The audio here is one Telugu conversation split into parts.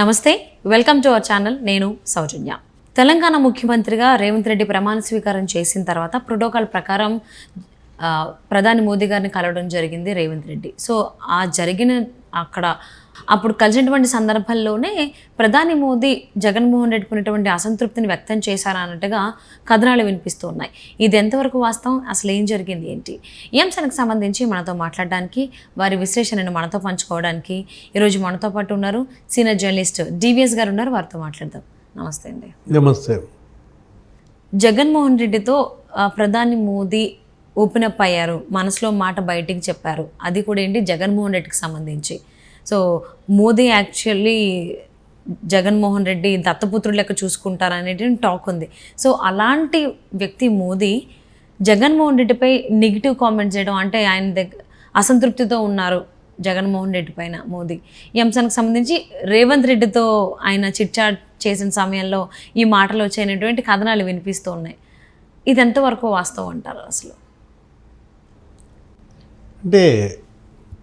నమస్తే వెల్కమ్ టు అవర్ ఛానల్. నేను సౌజన్య. తెలంగాణ ముఖ్యమంత్రిగా రేవంత్ రెడ్డి ప్రమాణ స్వీకారం చేసిన తర్వాత ప్రోటోకాల్ ప్రకారం ప్రధాని మోదీ గారిని కలవడం జరిగింది రేవంత్ రెడ్డి. సో ఆ జరిగిన అక్కడ అప్పుడు కలిసినటువంటి సందర్భంలోనే ప్రధాని మోదీ జగన్మోహన్ రెడ్డికి ఉన్నటువంటి అసంతృప్తిని వ్యక్తం చేశారన్నట్టుగా కథనాలు వినిపిస్తూ ఉన్నాయి. ఇది ఎంతవరకు వాస్తవం? అసలు ఏం జరిగింది ఏంటి? ఈ అంశానికి సంబంధించి మనతో మాట్లాడడానికి వారి విశ్లేషణను మనతో పంచుకోవడానికి ఈరోజు మనతో పాటు ఉన్నారు సీనియర్ జర్నలిస్ట్ డివిఎస్ గారు ఉన్నారు. వారితో మాట్లాడదాం. నమస్తే అండి. నమస్తే. జగన్మోహన్ రెడ్డితో ప్రధాని మోదీ ఓపెన్ అప్ అయ్యారు. మనసులో మాట బయటికి చెప్పారు. అది కూడా ఏంటి? జగన్మోహన్ రెడ్డికి సంబంధించి. సో మోదీ యాక్చువల్లీ జగన్మోహన్ రెడ్డి దత్తపుత్రుడు లెక్క చూసుకుంటారనేది టాక్ ఉంది. సో అలాంటి వ్యక్తి మోదీ జగన్మోహన్ రెడ్డిపై నెగిటివ్ కామెంట్స్ చేయడం అంటే ఆయన దగ్గర అసంతృప్తితో ఉన్నారు జగన్మోహన్ రెడ్డి పైన మోదీ. ఈ అంశానికి సంబంధించి రేవంత్ రెడ్డితో ఆయన చిట్చాట్ చేసిన సమయంలో ఈ మాటలు వచ్చాయనేటువంటి కథనాలు వినిపిస్తూ ఉన్నాయి ఇది ఎంతవరకు వాస్తవం అంటారు అసలు? అంటే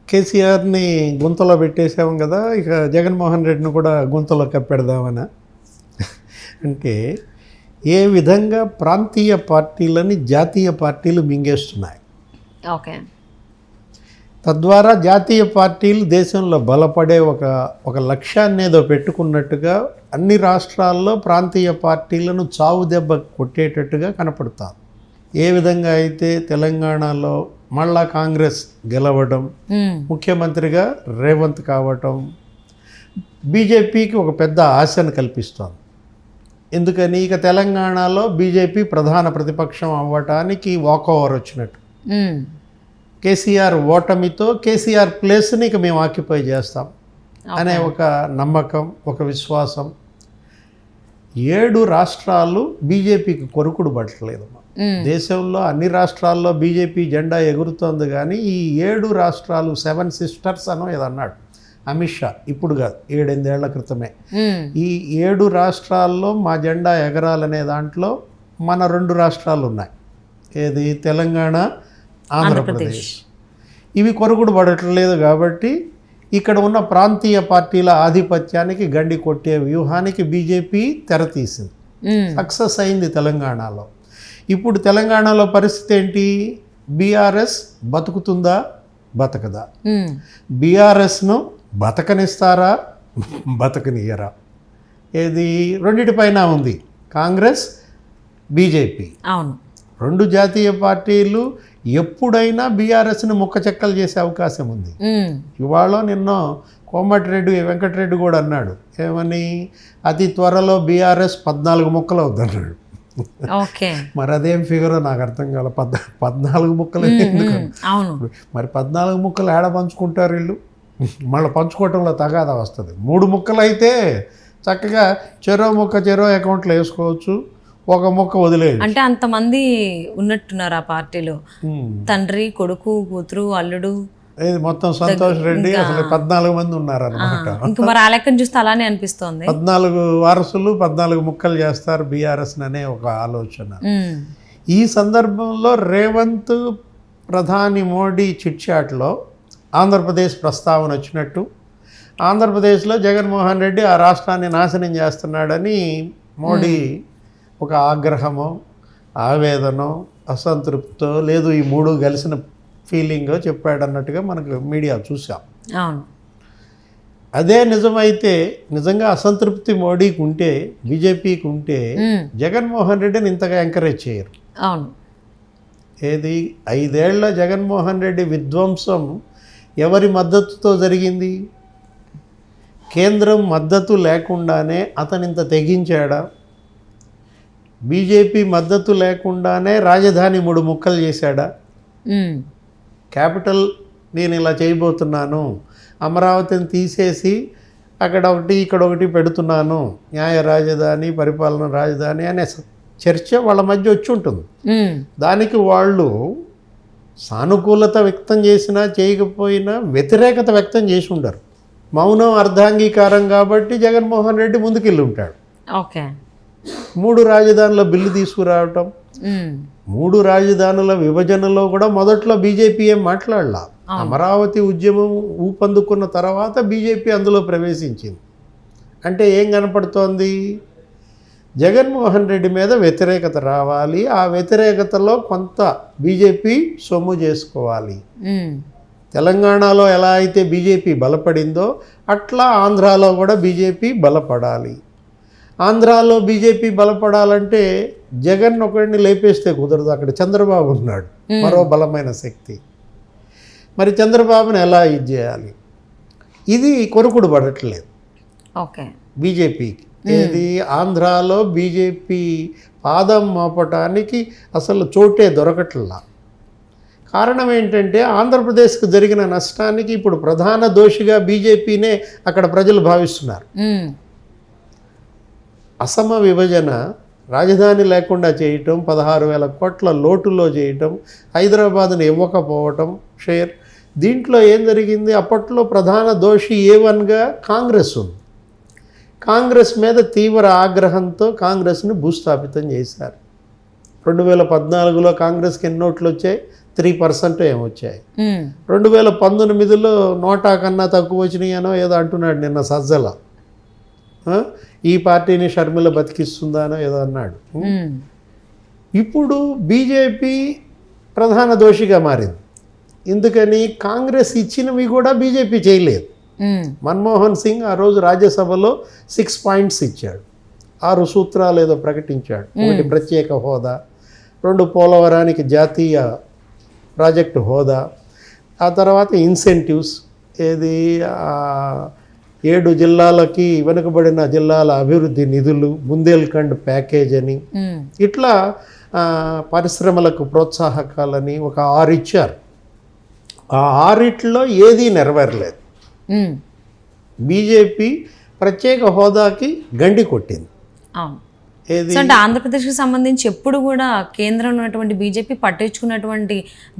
కేసీఆర్ని గుంతలో పెట్టేసాం కదా ఇక జగన్మోహన్ రెడ్డిని కూడా గుంతలో కప్పెడదామనా. అంటే ఏ విధంగా ప్రాంతీయ పార్టీలని జాతీయ పార్టీలు మింగేస్తున్నాయి? ఓకే. తద్వారా జాతీయ పార్టీలు దేశంలో బలపడే ఒక ఒక లక్ష్యాన్ని ఏదో పెట్టుకున్నట్టుగా అన్ని రాష్ట్రాల్లో ప్రాంతీయ పార్టీలను చావు దెబ్బ కొట్టేటట్టుగా కనపడతారు ఏ విధంగా అయితే తెలంగాణలో మళ్ళా కాంగ్రెస్ గెలవడం. ముఖ్యమంత్రిగా రేవంత్ కావటం బీజేపీకి ఒక పెద్ద ఆశను కల్పిస్తోంది ఎందుకని ఇక తెలంగాణలో బీజేపీ ప్రధాన ప్రతిపక్షం అవ్వటానికి వాకోవర్ వచ్చినట్టు. కేసీఆర్ ఓటమితో కేసీఆర్ ప్లేస్ని ఇక మేము ఆక్యుపై చేస్తాం అనే ఒక నమ్మకం ఒక విశ్వాసం ఏడు రాష్ట్రాలు బీజేపీకి కొరుకుడు పట్టలేదమ్మా మ్మ్. దేశంలో అన్ని రాష్ట్రాల్లో బీజేపీ జెండా ఎగురుతోంది కానీ ఈ ఏడు రాష్ట్రాలు సెవెన్ సిస్టర్స్ అనో ఏదన్నాడు అమిత్ షా. ఇప్పుడు కాదు ఏడెనిమిదేళ్ళ క్రితమే. ఈ ఏడు రాష్ట్రాల్లో మా జెండా ఎగరాలనే దాంట్లో మన రెండు రాష్ట్రాలు ఉన్నాయి. ఏది? తెలంగాణ ఆంధ్రప్రదేశ్. ఇవి కొరుగుడు పడట్లేదు కాబట్టి ఇక్కడ ఉన్న ప్రాంతీయ పార్టీల ఆధిపత్యానికి గండి కొట్టే వ్యూహానికి బీజేపీ తెరతీసింది. సక్సెస్ అయింది తెలంగాణలో. ఇప్పుడు తెలంగాణలో పరిస్థితి ఏంటి? బీఆర్ఎస్ బతుకుతుందా? బతకదా. బీఆర్ఎస్ను బతకనిస్తారా? బతకనియరా ఏది? రెండిటిపైన ఉంది. కాంగ్రెస్ బీజేపీ. అవును. రెండు జాతీయ పార్టీలు ఎప్పుడైనా బీఆర్ఎస్ని ముక్క చెక్కలు చేసే అవకాశం ఉంది. ఇవాళ నిన్న కోమటిరెడ్డి వెంకటరెడ్డి కూడా అన్నాడు. ఏమని? అతి త్వరలో బీఆర్ఎస్ పద్నాలుగు ముక్కలు అవుద్దన్నాడు. ఓకే. మరి అదేం ఫిగర్ నాకు అర్థం కాల. పద్ పద్నాలుగు ముక్కలు ఎందుకు. అవును. మరి పద్నాలుగు ముక్కలు ఏడ పంచుకుంటారు వీళ్ళు? మళ్ళీ పంచుకోవటంలో తగాదా వస్తుంది. మూడు ముక్కలు అయితే చక్కగా చెరో ముక్క చెరో అకౌంట్లో వేసుకోవచ్చు. ఒక ముక్క వదిలేదు అంటే అంతమంది ఉన్నట్టున్నారు ఆ పార్టీలో. తండ్రి కొడుకు కూతురు అల్లుడు ఇది మొత్తం సంతోష్ రెడ్డి అసలు పద్నాలుగు మంది ఉన్నారన్నమాట. ఇంక మరి ఆ లెక్కను చూస్తే అలానే అనిపిస్తోంది. పద్నాలుగు వారసులు పద్నాలుగు ముక్కలు చేస్తారు బీఆర్ఎస్ అనే ఒక ఆలోచన. ఈ సందర్భంలో రేవంత్ ప్రధాని మోడీ చిట్చాట్లో ఆంధ్రప్రదేశ్ ప్రస్తావన వచ్చినట్టు ఆంధ్రప్రదేశ్లో జగన్మోహన్ రెడ్డి ఆ రాష్ట్రాన్ని నాశనం చేస్తున్నాడని మోడీ ఒక ఆగ్రహమో ఆవేదనో అసంతృప్తో లేదు ఈ మూడు కలిసిన ఫీలింగో చెప్పాడన్నట్టుగా మనకు మీడియా చూసాం. అవును. అదే నిజమైతే నిజంగా అసంతృప్తి మోడీకి ఉంటే బీజేపీకి ఉంటే. జగన్మోహన్ రెడ్డిని ఇంతగా ఎంకరేజ్ చేయరు. అవును. ఏది? ఐదేళ్ళ జగన్మోహన్ రెడ్డి విధ్వంసం ఎవరి మద్దతుతో జరిగింది? కేంద్రం మద్దతు లేకుండానే అతను ఇంత తెగించాడా? బీజేపీ మద్దతు లేకుండానే రాజధాని మూడు ముక్కలు చేశాడా. క్యాపిటల్ నేను ఇలా చేయబోతున్నాను. అమరావతిని తీసేసి అక్కడ ఒకటి ఇక్కడ ఒకటి పెడుతున్నాను. న్యాయ రాజధాని పరిపాలన రాజధాని అనే చర్చ వాళ్ళ మధ్య వచ్చి ఉంటుంది. దానికి వాళ్ళు సానుకూలత వ్యక్తం చేసినా చేయకపోయినా వ్యతిరేకత వ్యక్తం చేసి ఉండరు. మౌనం అర్ధాంగీకారం కాబట్టి జగన్మోహన్ రెడ్డి ముందుకెళ్ళి ఉంటాడు. ఓకే. మూడు రాజధానుల బిల్లు తీసుకురావటం. మూడు రాజధానుల విభజనలో కూడా మొదట్లో బీజేపీ ఏం మాట్లాడలా? అమరావతి ఉద్యమం ఊపందుకున్న తర్వాత బీజేపీ అందులో ప్రవేశించింది. అంటే ఏం కనపడుతోంది? జగన్మోహన్ రెడ్డి మీద వ్యతిరేకత రావాలి. ఆ వ్యతిరేకతలో కొంత బీజేపీ సొమ్ము చేసుకోవాలి. తెలంగాణలో ఎలా అయితే బీజేపీ బలపడిందో అట్లా ఆంధ్రాలో కూడా బీజేపీ బలపడాలి. ఆంధ్రాలో బీజేపీ బలపడాలంటే జగన్ ఒకడిని లేపేస్తే కుదరదు. అక్కడ చంద్రబాబు ఉన్నాడు. మరో బలమైన శక్తి. మరి చంద్రబాబుని ఎలా ఇది చేయాలి? ఇది కొరుకుడు పడట్లేదు. ఓకే. బీజేపీకి. ఏది? ఆంధ్రాలో బీజేపీ పాదం మోపటానికి అసలు చోటే దొరకట్లా. కారణం ఏంటంటే ఆంధ్రప్రదేశ్కు జరిగిన నష్టానికి ఇప్పుడు ప్రధాన దోషిగా బీజేపీనే అక్కడ ప్రజలు భావిస్తున్నారు. అసమ విభజన రాజధాని లేకుండా చేయటం పదహారు వేల కోట్ల లోటులో చేయటం హైదరాబాద్ని ఇవ్వకపోవటం షేర్. దీంట్లో ఏం జరిగింది? అప్పట్లో ప్రధాన దోషి ఏ వన్గా కాంగ్రెస్ ఉంది. కాంగ్రెస్ మీద తీవ్ర ఆగ్రహంతో కాంగ్రెస్ని భూస్థాపితం చేశారు. రెండు వేల పద్నాలుగులో కాంగ్రెస్కి ఎన్ని ఓట్లు వచ్చాయి? త్రీ పర్సెంట్ ఏమొచ్చాయి రెండు వేల పంతొమ్మిదిలో నోటా కన్నా తక్కువ వచ్చినాయనో ఏదో అంటున్నాడు నిన్న సజ్జల? ఈ పార్టీని షర్మిల బతికిస్తుందానో ఏదో అన్నాడు. ఇప్పుడు బీజేపీ ప్రధాన దోషిగా మారింది. ఎందుకని కాంగ్రెస్ ఇచ్చినవి కూడా బీజేపీ చేయలేదు. మన్మోహన్ సింగ్ ఆ రోజు రాజ్యసభలో సిక్స్ పాయింట్స్ ఇచ్చాడు. ఆరు సూత్రాలు ఏదో ప్రకటించాడు. ఒకటి ప్రత్యేక హోదా రెండు పోలవరానికి జాతీయ ప్రాజెక్టు హోదా ఆ తర్వాత ఇన్సెంటివ్స్ ఏది ఏడు జిల్లాలకి వెనుకబడిన జిల్లాల అభివృద్ధి నిధులు బుందేల్ఖండ్ ప్యాకేజ్ అని. ఇట్లా పరిశ్రమలకు ప్రోత్సాహకాలని ఒక ఆరు ఇచ్చారు. ఆ ఆరిట్లో ఏదీ నెరవేరలేదు. బీజేపీ ప్రత్యేక హోదాకి గండి కొట్టింది. అంటే ఆంధ్రప్రదేశ్కి సంబంధించి ఎప్పుడు కూడా కేంద్రంలో ఉన్నటువంటి బీజేపీ పట్టించుకున్నటువంటి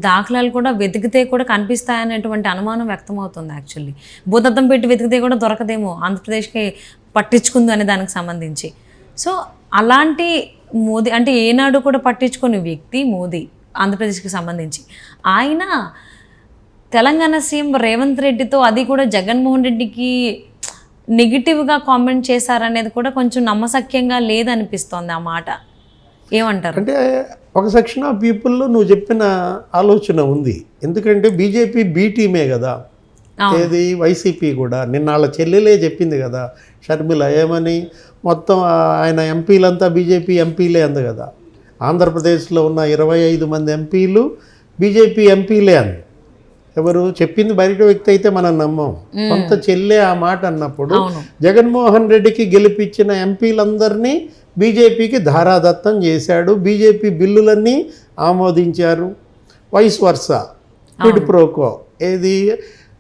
దాఖలాలు కూడా వెతికితే కూడా కనిపిస్తాయనేటువంటి అనుమానం వ్యక్తమవుతుంది యాక్చువల్లీ. భూతద్దం పెట్టి వెతికితే కూడా దొరకదేమో ఆంధ్రప్రదేశ్కి పట్టించుకుంది అనే దానికి సంబంధించి. సో అలాంటి మోదీ అంటే ఏనాడు కూడా పట్టించుకునే వ్యక్తి మోదీ ఆంధ్రప్రదేశ్కి సంబంధించి. ఆయన తెలంగాణ సీఎం రేవంత్ రెడ్డితో అది కూడా జగన్మోహన్ రెడ్డికి నెగిటివ్గా కామెంట్ చేశారనేది కూడా కొంచెం నమ్మసక్యంగా లేదనిపిస్తోంది ఆ మాట. ఏమంటారు? అంటే ఒక సెక్షన్ ఆఫ్ పీపుల్లో నువ్వు చెప్పిన ఆలోచన ఉంది. ఎందుకంటే బీజేపీ బీ టీమే కదా. ఏది? వైసీపీ కూడా. నిన్న వాళ్ళ చెల్లెలే చెప్పింది కదా. షర్మిల ఏమని? మొత్తం ఆయన ఎంపీలంతా బీజేపీ ఎంపీలే అంది కదా. ఆంధ్రప్రదేశ్లో ఉన్న ఇరవై ఐదు మంది ఎంపీలు బీజేపీ ఎంపీలే అంది. ఎవరు చెప్పింది బయట వ్యక్తి అయితే మనం నమ్మం. కొంత చెల్లె ఆ మాట అన్నప్పుడు జగన్మోహన్ రెడ్డికి గెలిపించిన ఎంపీలందరినీ బీజేపీకి ధారాదత్తం చేశాడు. బీజేపీ బిల్లులన్నీ ఆమోదించారు. Vice versa quid pro quo. ఏది?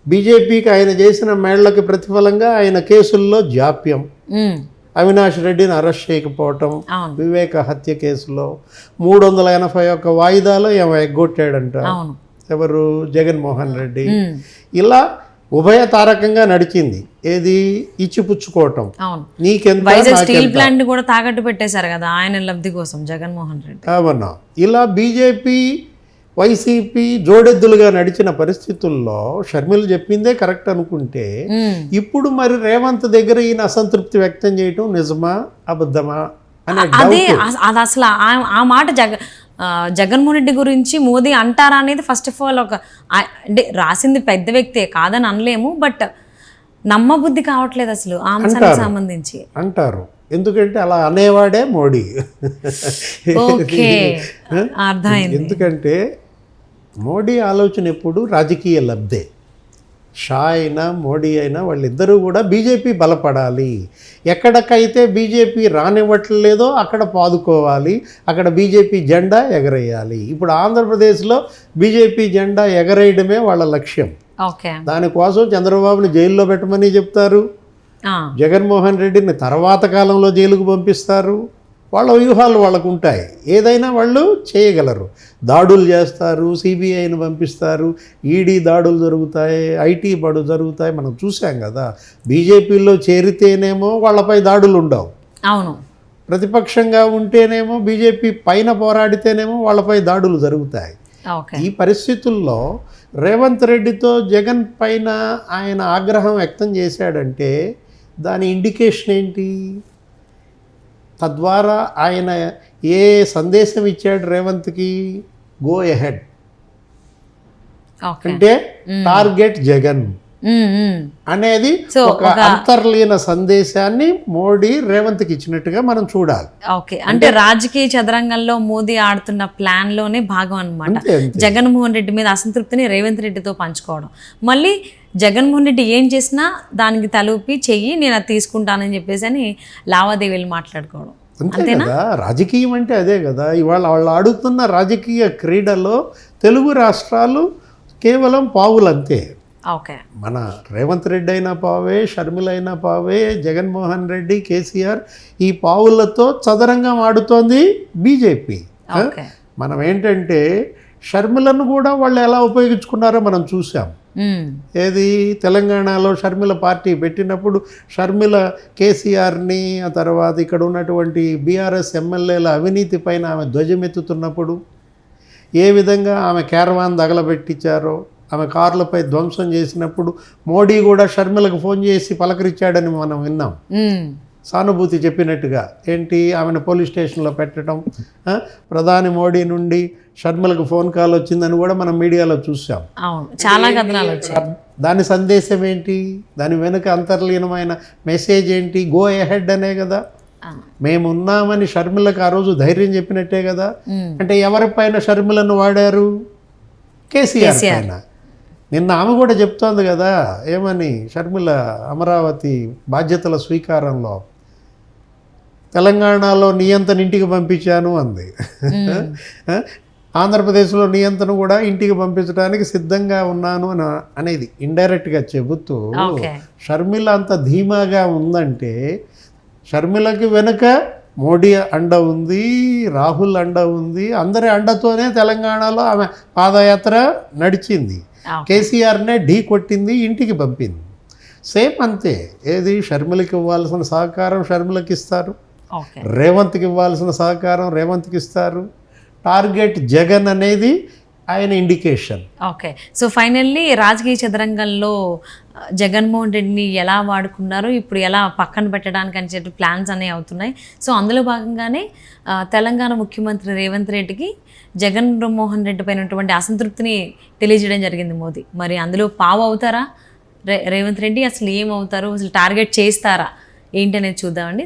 బీజేపీకి ఆయన చేసిన మేళ్ళకి ప్రతిఫలంగా ఆయన కేసుల్లో జాప్యం. అవినాష్ రెడ్డిని అరెస్ట్ చేయకపోవటం వివేక హత్య కేసులో మూడు వందల ఎనభై ఒక్క వాయిదాలో ఏమో ఎగ్గొట్టాడంట. ఎవరు? జగన్మోహన్ రెడ్డి. ఇలా ఉభయ తారకంగా నడిచింది. ఏది? ఇచ్చిపుచ్చుకోవటం. అవును. నీకెంత? స్టీల్ ప్లాంట్ కూడా తాకట్టు పెట్టేశారు కదా ఆయన లబ్ధి కోసం జగన్మోహన్ రెడ్డి. అవునా? ఇలా బీజేపీ వైసీపీ జోడెద్దులుగా నడిచిన పరిస్థితుల్లో షర్మిల చెప్పిందే కరెక్ట్ అనుకుంటే ఇప్పుడు మరి రేవంత్ దగ్గర ఈయన అసంతృప్తి వ్యక్తం చేయటం నిజమా? అబద్ధమా? అనే అదే అది అసలు ఆ- మాట జగ ఆ, జగన్మోహన్ రెడ్డి గురించి మోదీ అంటారా అనేది ఫస్ట్ ఆఫ్ ఆల్ ఒక అంటే రాసింది పెద్ద వ్యక్తే కాదని అనలేము బట్ నమ్మబుద్ధి కావట్లేదు అసలు ఆ అంశానికి సంబంధించి. అంటారు. ఎందుకంటే అలా అనేవాడే మోడీ. ఎందుకంటే మోడీ ఆలోచన ఎప్పుడు రాజకీయ లబ్ధే. షా అయినా మోడీ అయినా వాళ్ళిద్దరూ కూడా బీజేపీ బలపడాలి. ఎక్కడికైతే బీజేపీ రానివ్వట్లేదో అక్కడ పాదుకోవాలి. అక్కడ బీజేపీ జెండా ఎగరేయాలి. ఇప్పుడు ఆంధ్రప్రదేశ్లో బీజేపీ జెండా ఎగరేయడమే వాళ్ళ లక్ష్యం. ఓకే. దానికోసం చంద్రబాబుని జైల్లో పెట్టమని చెప్తారు. జగన్మోహన్ రెడ్డిని తర్వాత కాలంలో జైలుకు పంపిస్తారు. వాళ్ళ వ్యూహాలు వాళ్ళకు ఉంటాయి ఏదైనా వాళ్ళు చేయగలరు. దాడులు చేస్తారు సిబిఐని పంపిస్తారు ఈడీ దాడులు జరుగుతాయి ఐటీ బడు జరుగుతాయి మనం చూసాం కదా. బీజేపీలో చేరితేనేమో వాళ్ళపై దాడులు ఉండవు. అవును. ప్రతిపక్షంగా ఉంటేనేమో బీజేపీ పైన పోరాడితేనేమో వాళ్ళపై దాడులు జరుగుతాయి. ఈ పరిస్థితుల్లో రేవంత్ రెడ్డితో జగన్ పైన ఆయన ఆగ్రహం వ్యక్తం చేశాడంటే దాని ఇండికేషన్ ఏంటి? తద్వారా ఆయన ఏ సందేశం ఇచ్చాడు రేవంత్కి? గో ఎహెడ్ అంటే టార్గెట్ జగన్. అనేది ఒక అంతర్లీన సందేశాన్ని మోడీ రేవంత్కి ఇచ్చినట్టుగా మనం చూడాలి. ఓకే. అంటే రాజకీయ చదరంగంలో మోదీ ఆడుతున్న ప్లాన్లోనే భాగం అంతే జగన్మోహన్ రెడ్డి మీద అసంతృప్తిని రేవంత్ రెడ్డితో పంచుకోవడం. మళ్ళీ జగన్మోహన్ రెడ్డి ఏం చేసినా దానికి తలూపి చెయ్యి నేను అది తీసుకుంటానని చెప్పేసి అని లావాదేవీలు మాట్లాడుకోవడం. అంతే కదా? రాజకీయం అంటే అదే కదా. ఇవాళ వాళ్ళు ఆడుతున్న రాజకీయ క్రీడలో తెలుగు రాష్ట్రాలు కేవలం పావులు అంతే ఓకే మన రేవంత్ రెడ్డి అయినా పావే షర్మిల అయినా పావే జగన్మోహన్ రెడ్డి కేసీఆర్ ఈ పావులతో చదరంగం ఆడుతోంది బీజేపీ. ఓకే మనం ఏంటంటే షర్మిలను కూడా వాళ్ళు ఎలా ఉపయోగించుకున్నారో మనం చూసాం ఉమ్, ఏది? తెలంగాణలో షర్మిల పార్టీ పెట్టినప్పుడు షర్మిల కేసీఆర్ని ఆ తర్వాత ఇక్కడ ఉన్నటువంటి బీఆర్ఎస్ ఎమ్మెల్యేల అవినీతి పైన ఆమె ధ్వజమెత్తుతున్నప్పుడు ఏ విధంగా ఆమె క్యారవాన్ తగలబెట్టించారో ఆమె కార్లపై ధ్వంసం చేసినప్పుడు మోడీ కూడా షర్మిలకు ఫోన్ చేసి పలకరించాడని మనం విన్నాం. సానుభూతి చెప్పినట్టుగా ఏంటి ఆమెను పోలీస్ స్టేషన్లో పెట్టడం? ప్రధాని మోడీ నుండి షర్మిలకు ఫోన్ కాల్ వచ్చిందని కూడా మనం మీడియాలో చూసాం చాలా కథనాలు వచ్చాయి. దాని సందేశం ఏంటి? దాని వెనుక అంతర్లీనమైన మెసేజ్ ఏంటి? గో ఎహెడ్ అనే కదా. ఆ, మేము ఉన్నామని షర్మిలకు ఆ రోజు ధైర్యం చెప్పినట్టే కదా. అంటే ఎవరిపైన షర్మిలను వాడారు? కేసీఆర్. పైన. నిన్న ఆమె కూడా చెప్తోంది కదా ఏమని? షర్మిల అమరావతి బాధ్యతల స్వీకారంలో తెలంగాణలో నియంత్రణ ఇంటికి పంపించాను అంది. ఆంధ్రప్రదేశ్లో నియంత్రణ కూడా ఇంటికి పంపించడానికి సిద్ధంగా ఉన్నాను అని అనేది ఇండైరెక్ట్గా చెబుతూ షర్మిల అంత ధీమాగా ఉందంటే షర్మిలకి వెనుక మోడీ అండ ఉంది రాహుల్ అండ ఉంది అందరి అండతోనే తెలంగాణలో ఆమె పాదయాత్ర నడిచింది. కేసీఆర్నే ఢీ కొట్టింది ఇంటికి పంపింది. సేమ్ అంతే ఏది షర్మిలకి ఇవ్వాల్సిన సహకారం షర్మిలకి ఇస్తారు. రేవంత్కి ఇవ్వాల్సిన సహకారం రేవంత్కి ఇస్తారు. టార్గెట్ జగన్ అనేది ఆయన ఇండికేషన్. ఓకే. సో ఫైనల్లీ రాజకీయ చదరంగంలో జగన్మోహన్ రెడ్డిని ఎలా వాడుకున్నారో ఇప్పుడు ఎలా పక్కన పెట్టడానికి అని చెప్పి ప్లాన్స్ అనేవి అవుతున్నాయి. సో అందులో భాగంగానే తెలంగాణ ముఖ్యమంత్రి రేవంత్ రెడ్డికి జగన్ మోహన్ రెడ్డి పైన ఉన్నటువంటి అసంతృప్తిని తెలియజేయడం జరిగింది మోదీ. మరి అందులో పావు అవుతారా? రే రేవంత్ రెడ్డి అసలు ఏమవుతారు? అసలు టార్గెట్ చేస్తారా? ఏంటి అనేది చూద్దామండి.